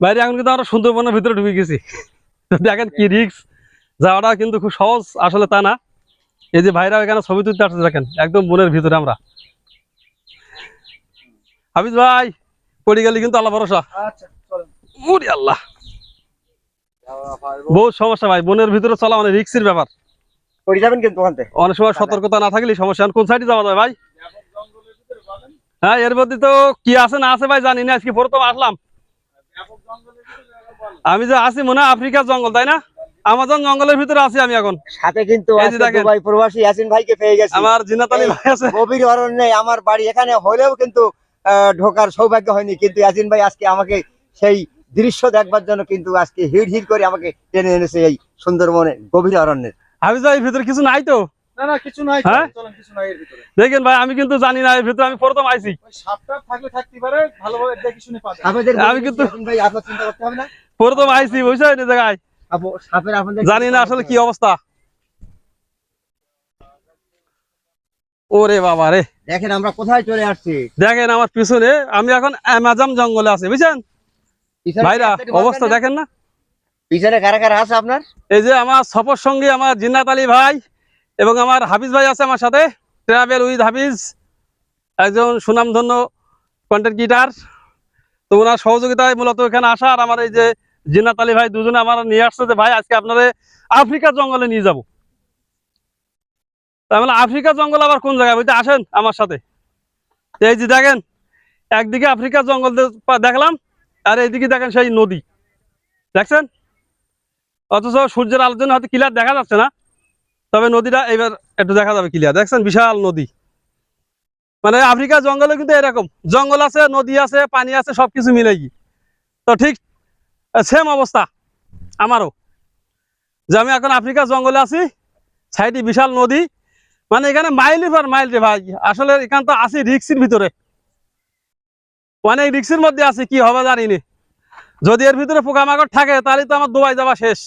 বাইরে এখন কিন্তু আমরা সুন্দরবনের ভিতরে ঢুকে গেছি। দেখেন কি রিক্স যাওয়াটা কিন্তু খুব সহজ আসলে তা না। এই যে ভাইরা এখানে ছবি তুলতে আসছে দেখেন একদম বনের ভিতরে আমরা। হাফিজ ভাই পড়ে গেলে কিন্তু আল্লাহ ভরসা। আচ্ছা উরি আল্লাহ। বহুত সমস্যা ভাই বনের ভিতরে চলা মানে রিক্সের ব্যাপার। পড়ে যাবেন কিন্তু ওখান থেকে? অনেক সময় সতর্কতা না থাকলে সমস্যা। কোন সাইডে যাওয়া যায় ভাই? হ্যাঁ এর মধ্যে তো কি আছে না আছে ভাই জানি না। আজকে প্রথম আসলাম। আমি যে আছি মনে হয় আফ্রিকার জঙ্গল তাই না? আমাজন জঙ্গলের ভিতরে আছি আমি এখন। সাথে কিন্তু। দুবাই প্রবাসী ইয়াসিন ভাইকে পেয়ে গেছি। আমার জিনাত আলী ভাই আছে। গভীর অরণ্যে আমার বাড়ি এখানে হলেও কিন্তু আহ, ঢোকার সৌভাগ্য হয়নি। কিন্তু ইয়াসিন ভাই আজকে আমাকে সেই দৃশ্য দেখবার জন্য কিন্তু আজকে হিড় হিড় করে আমাকে টেনে এনেছে এই সুন্দরবনে গভীর অরণ্যের হাফিজ ভাই ভিতরে কিছু নাই তো। না না কিছু নাই হ্যাঁ? চলেন কিছু নাই এর ভিতরে। দেখেন ভাই আমি কিন্তু জানি না এর ভিতরে আমি প্রথম আইছি। ওই সাপটা থাকলে থাকতে পারে ভালোভাবে দেখে শুনে পাবে। আপনাদের আমি কিন্তু- ইয়াসিন ভাই আপনার চিন্তা করতে হবে না। প্রথম আইছি বুঝছেন জায়গায়। আপু সাপের আপনাদের জানি না আসলে কি অবস্থা। ওরে বাবা রে। দেখেন আমরা কোথায় চলে আসছি। দেখেন আমার পিছনে আমি এখন অ্যামাজন জঙ্গলে আছি বুঝছেন? ভাইরা অবস্থা দেখেন না। পিছনে কারা কারা আছে আপনার? এই যে আমার সফর সঙ্গী আমার জিন্নাত আলী ভাই। এবং আমার হাফিজ ভাই আছে আমার সাথে ট্রাভেল উইথ হাফিজ, একজন সুনামধন্য কন্টেন্ট গিটার তো ওনার সহযোগিতায় মূলত এখানে আসা আর আমার এই যে জিন্নাত আলী ভাই দুজনে আমার নিয়ে আসছে যে, ভাই, আজকে আপনারা আফ্রিকার জঙ্গলে নিয়ে যাব। তার মানে আফ্রিকার জঙ্গল আবার কোন জায়গায়? বলতে আসেন আমার সাথে। এই যে দেখেন, একদিকে আফ্রিকার জঙ্গল দেখলাম, আর এইদিকে দেখেন সেই নদী। দেখছেন? অথচ সূর্যের আলোচনা হয়তো ক্লিয়ার দেখা যাচ্ছে না। তবে নদীটা এবার একটু দেখা যাবে ক্লিয়ার দেখছেন, বিশাল নদী। মানে আফ্রিকা জঙ্গলে কিন্তু এরকম। জঙ্গল আছে, নদী আছে, পানি আছে, সবকিছু মিলে কি তো ঠিক সেম অবস্থা আমারও। যে আমি এখন আফ্রিকা জঙ্গলে আছি, সাইডে বিশাল নদী। মানে এখানে মাইলের পর মাইল রে ভাই। আসলে এখান তো আছি রিক্সির ভিতরে। অনেক রিক্সের মধ্যে আছে, কি হবে জানি নি যদি এর ভিতরে পোকামাকড় থাকে, তাহলে তো আমার দুবাই যাওয়া শেষ।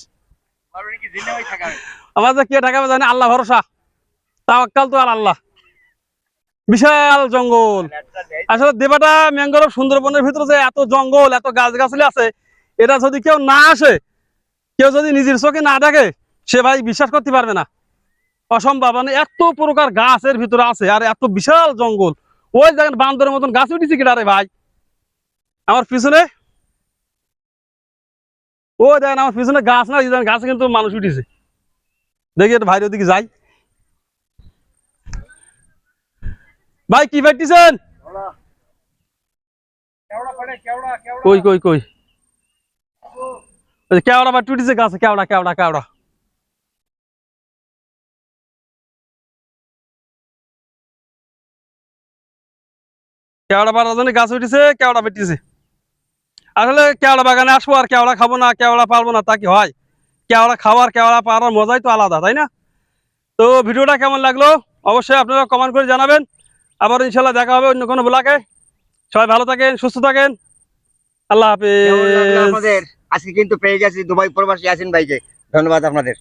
আমার যে কে ঠেকাবে জানি? আল্লাহ ভরসা। তাওয়াক্কাল তো আর আল্লাহ। বিশাল জঙ্গল। আসলে দেবাটা ম্যাঙ্গোরভ সুন্দরবনের ভিতরে যে এত জঙ্গল, এত গাছ গাছলি আছে, এটা যদি কেউ না আসে, কেউ যদি নিজের চোখে না দেখে, সে ভাই বিশ্বাস করতে পারবে না। অসম্ভব। মানে এত প্রকার গাছের ভিতরে আছে, আর এত বিশাল জঙ্গল। ওই দেখেন বান্দরের মতন গাছ উঠেছে কিনা রে ভাই? আমার পিছনে ও দেখেন আমার পিছনে গাছ না গাছে কিন্তু মানুষ উঠেছে। দেখি একটু ভাইরের দিকে যাই। ভাই কি ফেটতেছেন কই কই কই? কেওড়া বা টুটিছে গাছে কেওড়া কেওড়া কেওড়া। কেওড়া পাড়ার জন্য গাছ উঠেছে কেওড়া বেটিছে। আসলে কেওড়া বাগানে আসব আর কেওড়া খাব না কেওড়া পারব না তা কি হয়? কেওড়া খাওয়ার কেওড়া পাওয়ার মজাই তো আলাদা, তাই না? তো ভিডিওটা কেমন লাগল? অবশ্যই আপনারা কমেন্ট করে জানাবেন। আবার ইনশাল্লাহ দেখা হবে অন্য কোনো ব্লাকে সবাই ভালো থাকেন, সুস্থ থাকেন। আল্লাহ হাফিজ। আজকে কিন্তু পেয়ে গেছি দুবাই প্রবাসী আছেন ভাইকে। ধন্যবাদ আপনাদের।